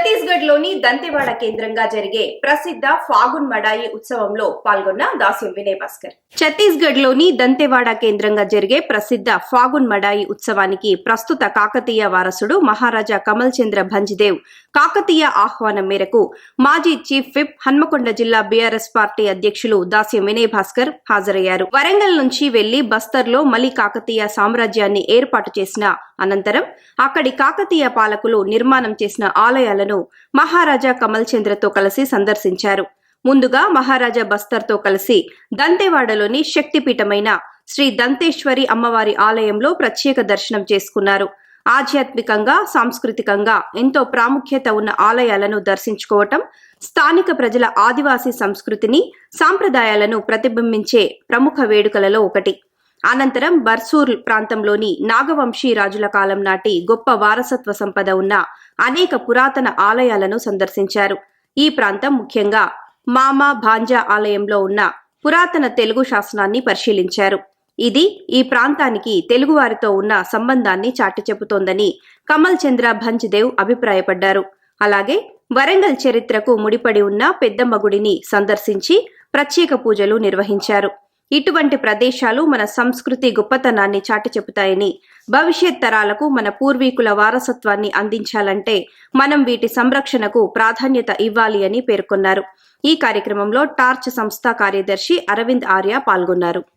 ఛత్తీస్గఢ్లోని దంతెవాడ కేంద్రంగా జరిగే ప్రసిద్ధ ఫాగున్ మడాయి ఉత్సవంలో పాల్గొన్న దాస్యం వినయ్ భాస్కర్ ఛత్తీస్గఢ్లోని దంతెవాడ కేంద్రంగా జరిగే ప్రసిద్ధ ఫాగున్ మడాయి ఉత్సవానికి ప్రస్తుత కాకతీయ వారసుడు మహారాజా కమల్ చంద్ర భంజ్దేవ్ కాకతీయ ఆహ్వానం మేరకు మాజీ చీఫ్ విప్ హన్మకొండ జిల్లా బీఆర్ఎస్ పార్టీ అధ్యక్షులు దాస్యం వినయ్ భాస్కర్ హాజరయ్యారు. వరంగల్ నుంచి వెళ్ళి బస్తర్లో మలి కాకతీయ సామ్రాజ్యాన్ని ఏర్పాటు చేసిన అనంతరం అక్కడి కాకతీయ పాలకులు నిర్మాణం చేసిన ఆలయాలను మహారాజా కమల్ చంద్రతో కలిసి సందర్శించారు. ముందుగా మహారాజా బస్తర్తో కలిసి దంతేవాడలోని శక్తిపీఠమైన శ్రీ దంతేశ్వరి అమ్మవారి ఆలయంలో ప్రత్యేక దర్శనం చేసుకున్నారు. ఆధ్యాత్మికంగా సాంస్కృతికంగా ఎంతో ప్రాముఖ్యత ఉన్న ఆలయాలను దర్శించుకోవటం స్థానిక ప్రజల ఆదివాసీ సంస్కృతిని సాంప్రదాయాలను ప్రతిబింబించే ప్రముఖ వేడుకలలో ఒకటి. అనంతరం బర్సూర్ ప్రాంతంలోని నాగవంశీ రాజుల కాలం నాటి గొప్ప వారసత్వ సంపద ఉన్న అనేక పురాతన ఆలయాలను సందర్శించారు. ఈ ప్రాంతం ముఖ్యంగా మామా భాంజా ఆలయంలో ఉన్న పురాతన తెలుగు శాసనాన్ని పరిశీలించారు. ఇది ఈ ప్రాంతానికి తెలుగువారితో ఉన్న సంబంధాన్ని చాటి చెబుతోందని కమల్ చంద్ర భంజ్ దేవ్ అభిప్రాయపడ్డారు. అలాగే వరంగల్ చరిత్రకు ముడిపడి ఉన్న పెద్దమ్మ గుడిని సందర్శించి ప్రత్యేక పూజలు నిర్వహించారు. ఇటువంటి ప్రదేశాలు మన సంస్కృతి గొప్పతనాన్ని చాటి చెబుతాయని భవిష్యత్ తరాలకు మన పూర్వీకుల వారసత్వాన్ని అందించాలంటే మనం వీటి సంరక్షణకు ప్రాధాన్యత ఇవ్వాలి అని పేర్కొన్నారు. ఈ కార్యక్రమంలో టార్చ్ సంస్థ కార్యదర్శి అరవింద్ ఆర్య పాల్గొన్నారు.